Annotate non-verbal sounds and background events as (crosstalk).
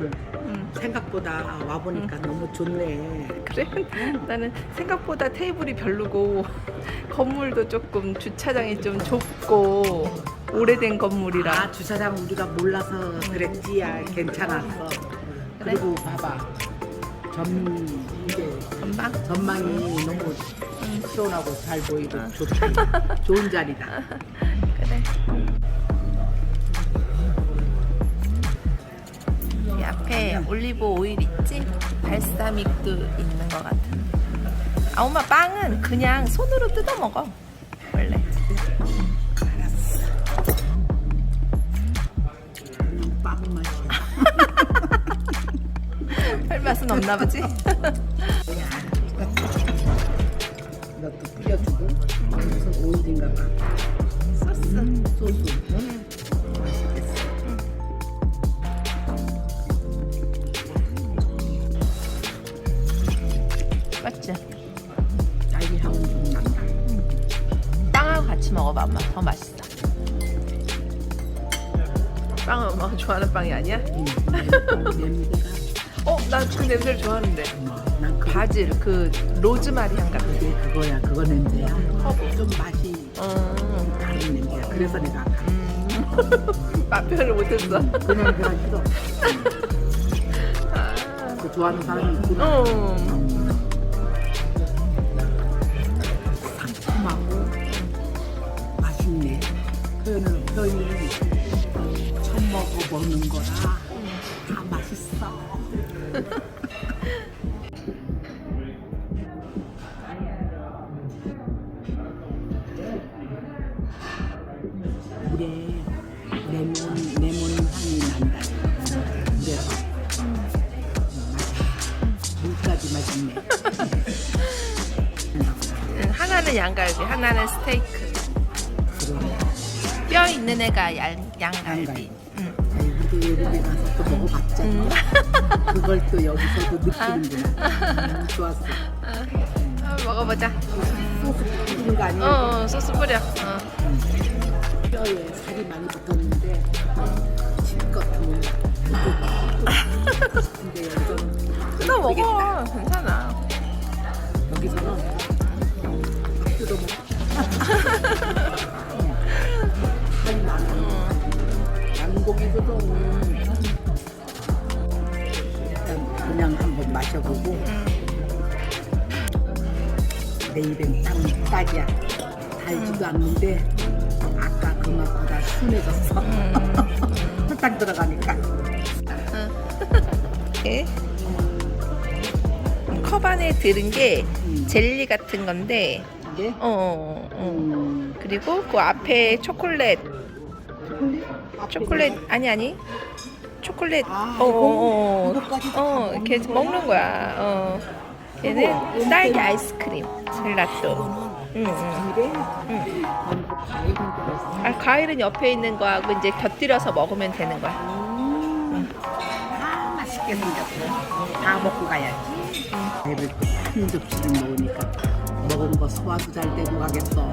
오늘 음. 생각보다 와 보니까 너무 좋네. 그래? 나는 생각보다 테이블이 별로고 건물도 조금 주차장이 좀 좁고 오래된 건물이라 아 주차장 우리가 몰라서 그랬지야 괜찮았어. 그리고 봐봐 전 이제 전망? 전망이 너무 시원하고 잘 보이고 좋다. 좋은 자리다. (laughs) 올리브 오일 있지? 발사믹도 있는 것 같은. 아 엄마 빵은 그냥 손으로 뜯어 먹어. 원래. 빵 맛이야. 할 맛은 없나 보지? 이것도 뿌려주고 무슨 오일인가 봐. 소스. 맞지? 딸기 향은 좀 난다. 빵하고 같이 먹어봐 엄마. 더 맛있어. 빵은 엄마가 좋아하는 빵이 아니야? 음, 냄새가 어? 나 그 냄새를 좋아하는데. 난 그, 바질, 그 로즈마리 향 같은. 그게 그거야 그거 냄새야. 허브. 좀 맛이 어. 다른 냄새야. 그래서 내가 음. (laughs) 맛 표현을 못했어. 그 냄새가 싫어. (laughs) 아. 그 좋아하는 사람이 있구나. 어. 표현이 처음 먹어보는 거라 다 맛있어. (laughs) 물에 레몬 레몬 향이 난다. 그래서 맛있어. 물까지 맛있네. 응, (laughs) 하나는 양갈비, 하나는 스테이크. 뼈 있는 애가 양, 양갈비. 응. 아이고 또 외국에 가서 또 먹어봤잖아. 음. (laughs) 그걸 또 여기서도 느끼는구나. 음, 좋았어. 아, 먹어보자. 소스 뿌리는 거 어, 아니에요? 어, 소스 뿌려. 어. 뼈에 살이 많이 붙었는데 집 같으면 근데 여기서는 뜯어 먹어. 괜찮아. 양고기도 좀 일단 그냥 한번 마셔보고 응. 내 입엔 딱 딱이야. 달지도 않는데 아까 그 맛보다 순해졌어. 음. (laughs) 설탕 들어가니까. 예. 컵 안에 들은 게 음. 젤리 같은 건데, 이게 어, 어, 어. 음, 그리고 그 앞에 초콜릿, 초콜릿 아니 아니, 초콜릿, 아, 어, 어, 어, 이거까지 다 어, 이렇게 먹는 먹는 거야. 어. 얘는 딸기 아이스크림, 젤라또. 응, 응. 이래 전부 과일인 줄 알았어. 아, 과일은 옆에 있는 거하고 이제 곁들여서 먹으면 되는 거야. 음, 다 맛있게 생겼어. 다 먹고 가야지. 배를 큰 접시를 먹으니까 먹은 거 소화도 잘 되고 가겠어.